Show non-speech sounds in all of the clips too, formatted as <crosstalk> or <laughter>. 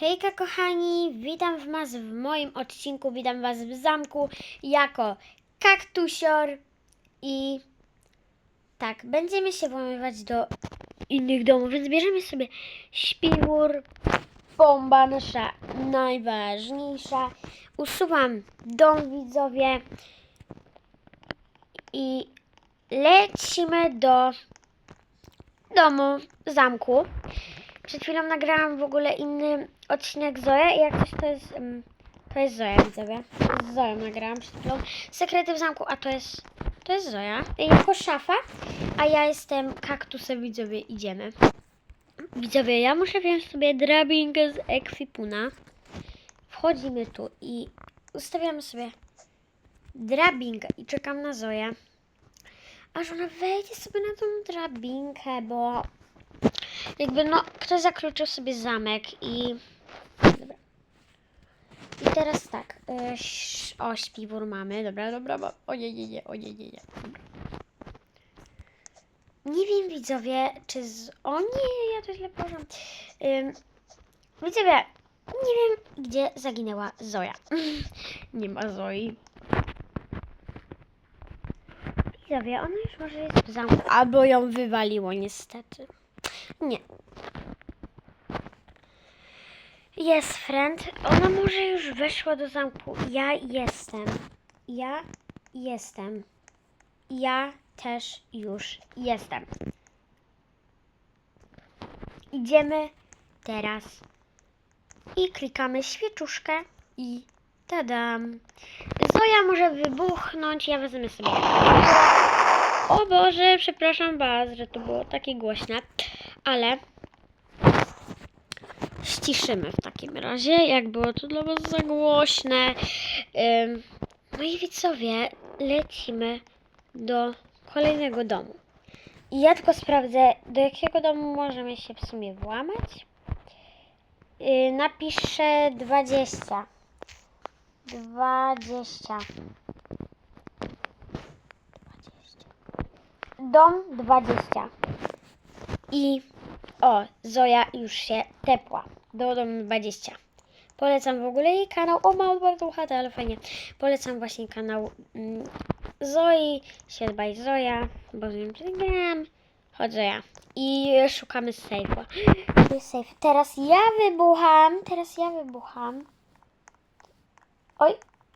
Hejka kochani, witam was w moim odcinku, witam was w zamku jako kaktusior i tak, będziemy się włamywać do innych domów, więc bierzemy sobie śpiwór, bomba nasza najważniejsza, usuwam dom widzowie i lecimy do domu, zamku. Przed chwilą nagrałam w ogóle inny odcinek Zoja i jak coś to jest, to jest Zoja widzowie. Z Zoją nagrałam przed chwilą. Sekrety w zamku, a to jest, to jest Zoja. Jako szafa, a ja jestem kaktusem widzowie, idziemy. Widzowie, ja muszę wziąć sobie drabinkę z ekwipuna. Wchodzimy tu i ustawiamy sobie drabinkę i czekam na Zoję. Aż ona wejdzie sobie na tą drabinkę, bo jakby no, ktoś zakluczył sobie zamek i... Dobra. I teraz tak, y, o, śpiwór mamy, dobra, dobra, bo... o nie, nie, nie, o nie, nie, nie. Nie wiem, widzowie, czy z... O nie, ja to źle położyłam. Ym, widzowie, nie wiem, gdzie zaginęła Zoja. <laughs> nie ma Zoi. Widzowie, ona już może jest w zamku, albo ją wywaliło niestety. Nie. Jest friend. Ona może już weszła do zamku. Ja jestem. Ja jestem. Ja też już jestem. Idziemy teraz. I klikamy świeczuszkę i tadam. Zoja może wybuchnąć. Ja wezmę sobie. O Boże, przepraszam Was, że to było takie głośne, ale ściszymy w takim razie, jak było to dla Was za głośne. Ym, No i widzowie, lecimy do kolejnego domu. I ja tylko sprawdzę, do jakiego domu możemy się w sumie włamać. Yy, napiszę 20. 20. Dom 20. I o, Zoja już się tepła do domu 20. Polecam w ogóle jej kanał. O, mało bardzo chatę, ale fajnie. Polecam właśnie kanał mm, Zoi, Siedbaj Zoja, bo z nią tutaj gram. Chodź Zoja. I szukamy. Tu <gasps> jest safe. Teraz ja wybucham. Teraz ja wybucham. Oj,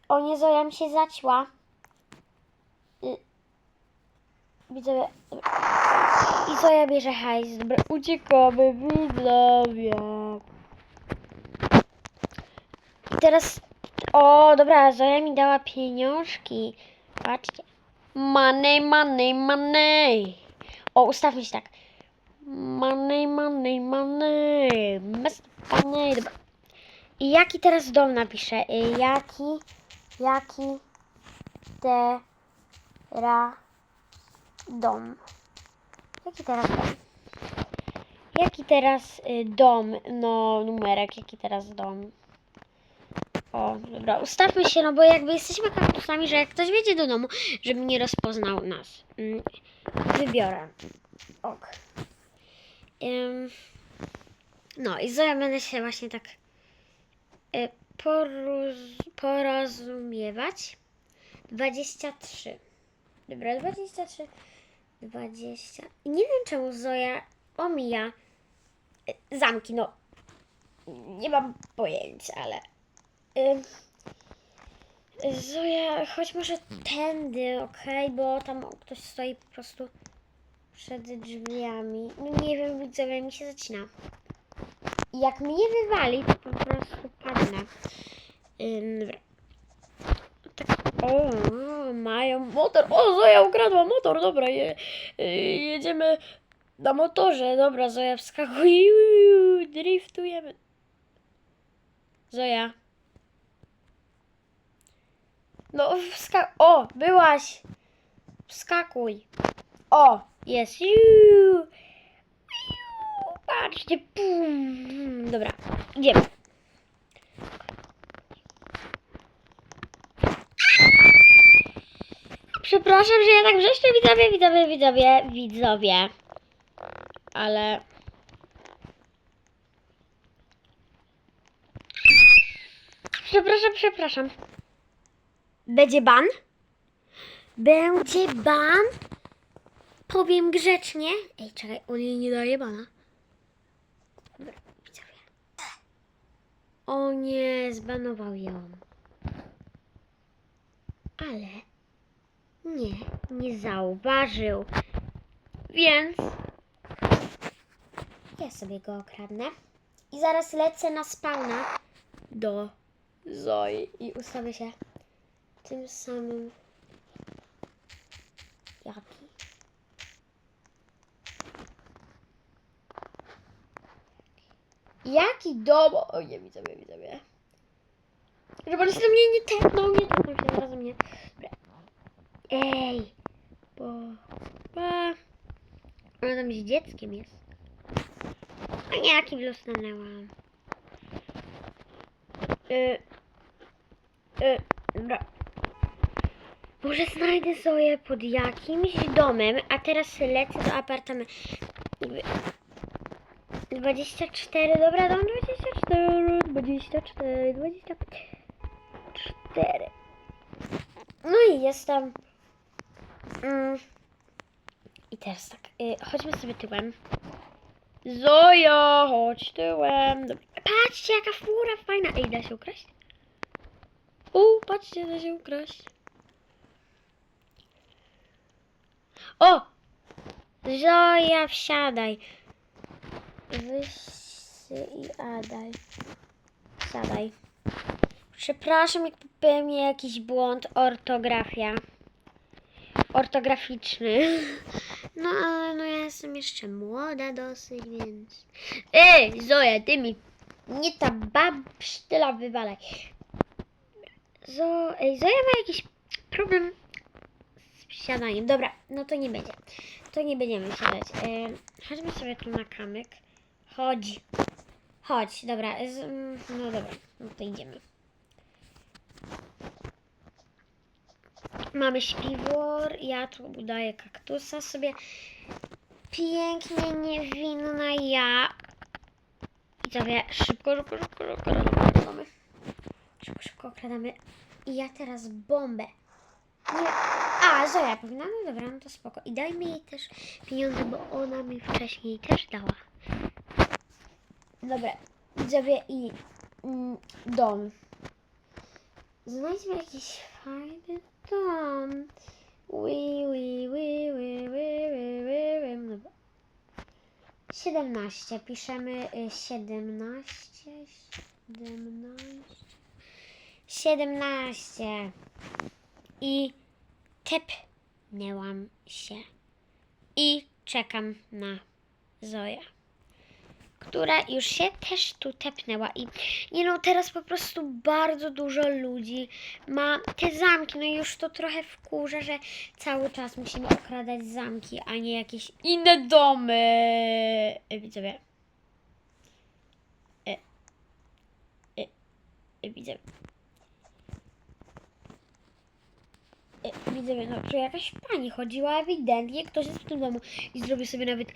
o nie, Zoja mi się zaćła. Y, Widzowie. I co ja bierze hajs? Dobra, uciekamy, widzowie. I teraz. O, dobra, Zoja mi dała pieniążki. Patrzcie. Money, money, money. O, ustawmy się tak. Money, money, money. Must money. Dobra. I jaki teraz dom napiszę? Y, Jaki, jaki teraz dom? Jaki teraz dom? Jaki teraz y, dom? No, numerek, jaki teraz dom? O, dobra, ustawmy się, no bo jakby jesteśmy kaktusami, że jak ktoś wjedzie do domu, żeby nie rozpoznał nas. Mm, Wybiorę. Ok. Ym, no i Zoja będę się właśnie tak y, poroz, porozumiewać. 23. Dobra, 23. 20. I nie wiem czemu Zoja omija y, zamki, no. Nie mam pojęcia, ale. Y, Zoja, chodź może tędy, okej, bo tam ktoś stoi po prostu przed drzwiami. No nie wiem, widzowie, mi się zaczyna. I jak mnie wywali, to po prostu padnę. Dobra. O, mają motor. O, Zoja ukradła motor, dobra, je, y, jedziemy na motorze. Dobra, Zoja wskakuje, driftujemy. Zoja. No, wska... O, byłaś. Wskakuj. O, jest. Patrzcie, pum. Dobra, idziemy. Przepraszam, że ja tak wrzeszczę, widzowie, widzowie, widzowie, widzowie. Ale Przepraszam, przepraszam. Będzie ban? Będzie ban? Powiem grzecznie. Ej, czekaj, on jej nie daje bana. Dobra, widzowie. O nie, zbanował ją. Ale nie, nie zauważył. Więc ja sobie go okradnę. I zaraz lecę na spawna do Zoi i ustawię się tym samym jaki. Jaki dom? O nie, widzę mnie, widzę mnie. Żeby on się do mnie nie tepnął, nie tepnął się zaraz do mnie. Ej, bo... Ba. Ona tam z dzieckiem jest. A nie, jaki blue stanęłam. Y, y, dobra. Może znajdę Zoję pod jakimś domem, a teraz lecę do apartamentu. Jakby- 24, dobra, dom 24, 24, 24. No i jestem. Mm. I teraz tak, y, chodźmy sobie tyłem. Zoja, chodź tyłem. Dobra. Patrzcie, jaka fura fajna. Ej, da się ukraść? U, patrzcie, da się ukraść. O! Zoja, wsiadaj. Wyś i Adaj. Wsiadaj. Przepraszam, jak popełniłem jakiś błąd. Ortografia. Ortograficzny. <laughs> No, ale no ja jestem jeszcze młoda dosyć, więc... Ej, Zoja, ty mi nie ta babsztyla wywalaj. Zo... Ej, Zoja ma jakiś problem z wsiadaniem. Dobra, no to nie będzie. To nie będziemy siadać. Chodźmy sobie tu na kamyk. Chodź. Chodź, dobra. Z, no dobra, no to idziemy. Mamy śpiwór, ja tu buduję kaktusa sobie. Pięknie niewinna ja. I sobie szybko, szybko, szybko, szybko okradamy. Szybko, szybko okradamy. I ja teraz bombę. Nie. A, Zoja powinna, no dobra, no to spoko. I dajmy jej też pieniądze, bo ona mi wcześniej też dała. Dobra, widzowie i mm, dom. Znajdźmy jakiś fajny dom. Ui, ui, ui, ui, ui, ui, ui, ui. Dobra. 17. Piszemy y, 17. 17. 17. I tepnęłam się. I czekam na Zoję która już się też tu tepnęła i nie no, teraz po prostu bardzo dużo ludzi ma te zamki, no już to trochę wkurza, że cały czas musimy okradać zamki, a nie jakieś inne domy. E, Widzowie. E, e, e, widzowie. E, Widzowie, no tu jakaś pani chodziła ewidentnie, ktoś jest w tym domu i zrobił sobie nawet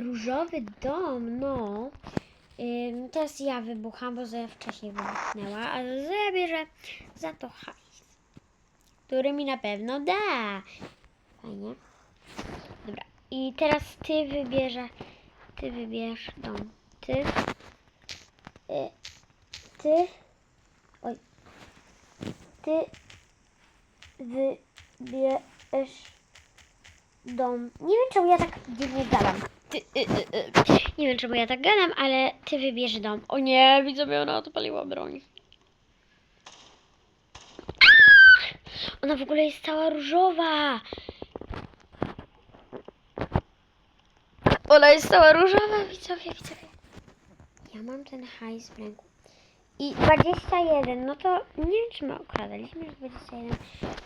różowy dom, no. Ym, teraz ja wybucham, bo Zoja wcześniej wybuchnęła, a Zoja bierze za to hajs, który mi na pewno da. Fajnie. Dobra. I teraz ty wybierze, ty wybierz dom. Ty, y, ty, oj, ty wybierz dom. Nie wiem, czemu ja tak dziwnie gadam. Ty, y, y, y. Nie wiem, czemu ja tak gadam, ale ty wybierz dom. O nie, widzowie, ona odpaliła broń. Ona w ogóle jest cała różowa. Ona jest cała różowa, widzowie, widzowie. Ja mam ten hajs w ręku. I 21, no to nie wiem, czy my okradaliśmy już 21,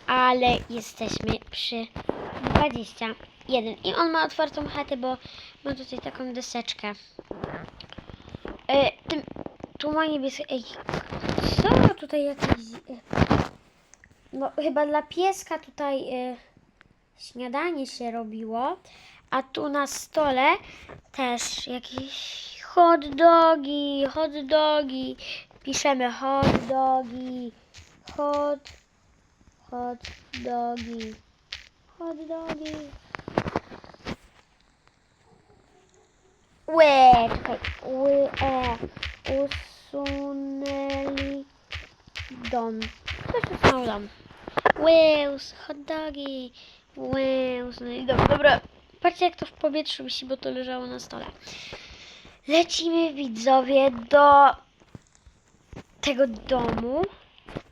ale jesteśmy przy 21. I on ma otwartą chatę, bo ma tutaj taką deseczkę. E, tym, tu ma niebieskie. Ej, co tutaj jakieś. E, no, chyba dla pieska tutaj e, śniadanie się robiło. A tu na stole też jakieś hot dogi, hot dogi, Piszemy hot dogi. Hot, hot dogi. Hot dogi. Łe, czekaj. Łe. Usunęli dom. Ktoś usunął dom. Łeus, hot dogi. Łeus, no i dobra, dobra. Patrzcie jak to w powietrzu wisi, bo to leżało na stole. Lecimy widzowie do tego domu.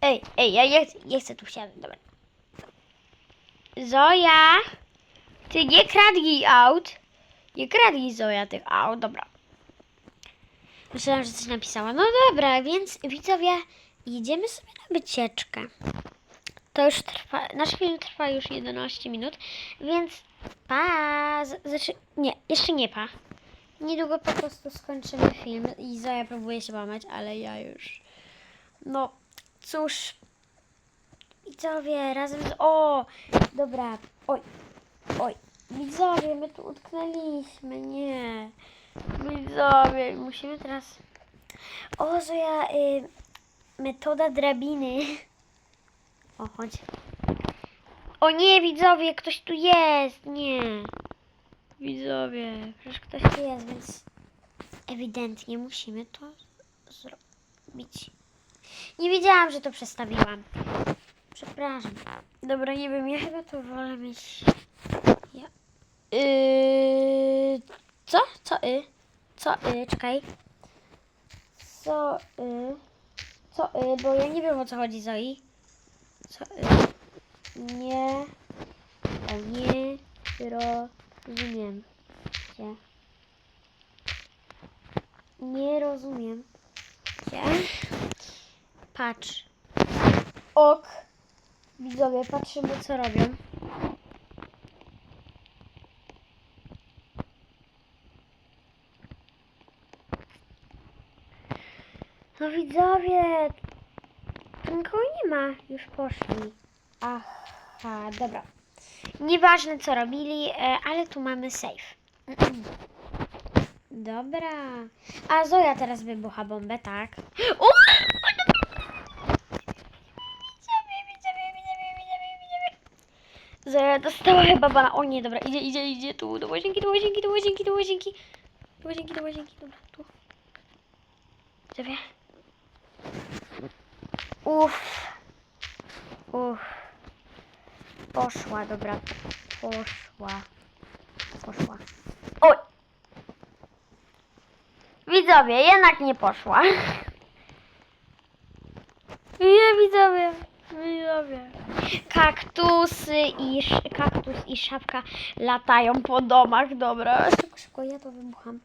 Ej, ej, ja, ja, ja chcę tu wsiadać, dobra. Zoja, ty nie kradnij aut. Nie kradnij Zoja tych aut, dobra. Myślałam, że coś napisała. No dobra, więc widzowie, jedziemy sobie na wycieczkę. To już trwa, nasz film trwa już 11 minut, więc pa, znaczy, nie, jeszcze nie pa. Niedługo po prostu skończymy film i Zoja próbuje się łamać, ale ja już, no cóż, widzowie, razem z, o, dobra, oj, widzowie, my tu utknęliśmy, nie, widzowie, musimy teraz, o Zoja, y, metoda drabiny. O, chodź. O nie, widzowie, ktoś tu jest. Nie. Widzowie, przecież ktoś tu jest, więc ewidentnie musimy to zrobić. Nie wiedziałam, że to przestawiłam. Przepraszam. Dobra, nie wiem, ja chyba to wolę mieć. Co? Co y? Co y? Czekaj. Co y? Co y? Bo ja nie wiem o co chodzi, Zoi. Co? y, Nie. O nie. Rozumiem cię. Nie rozumiem cię. Patrz. Ok. Widzowie, patrzymy co robią. Widzowie, nikogo nie ma. Już poszli. Aha, dobra. Nieważne co robili, e, ale tu mamy safe. <clears throat> Dobra. A Zoja teraz wybucha bombę, tak? <gasps> Zoja dostała chyba bana. O nie, dobra, idzie, idzie, idzie tu do łazienki, do łazienki, do łazienki, do łazienki. Do łazienki, do łazienki, dobra, tu. Zoja. Uff. Uff. Poszła, dobra. Poszła. Poszła. Oj! Widzowie, jednak nie poszła. Nie, widzowie. Widzowie. Kaktusy i kaktus i szafka latają po domach. Dobra, szybko, szybko, ja to wybucham.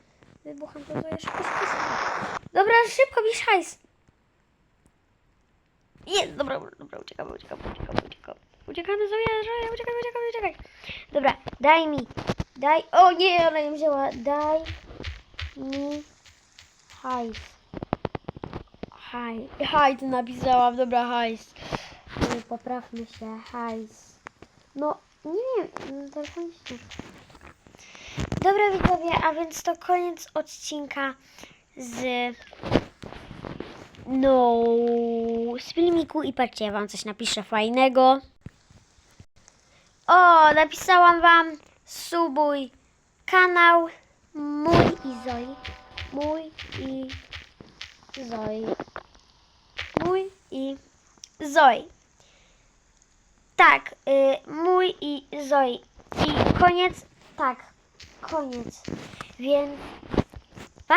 Wybucham to, to ja szybko, szybko, szybko. Dobra, szybko, bisz hajs. Jest, dobra, dobra, uciekamy, uciekamy, uciekamy, uciekamy. Uciekamy, Zoja, uciekamy, uciekaj. Dobra, daj mi, daj, o nie, ona nie wzięła, daj mi hajs. Haj, hajs napisałam, dobra, hajs. Poprawmy się, hajs. No, nie wiem, no, telefonicznie. Dobra, widzowie, a więc to koniec odcinka z no, z filmiku i patrzcie, ja wam coś napiszę fajnego. O, napisałam wam subuj kanał mój i Zoi. Mój i Zoi. Mój i Zoi. Tak, y, mój i Zoi. I koniec, tak, koniec. Więc pa!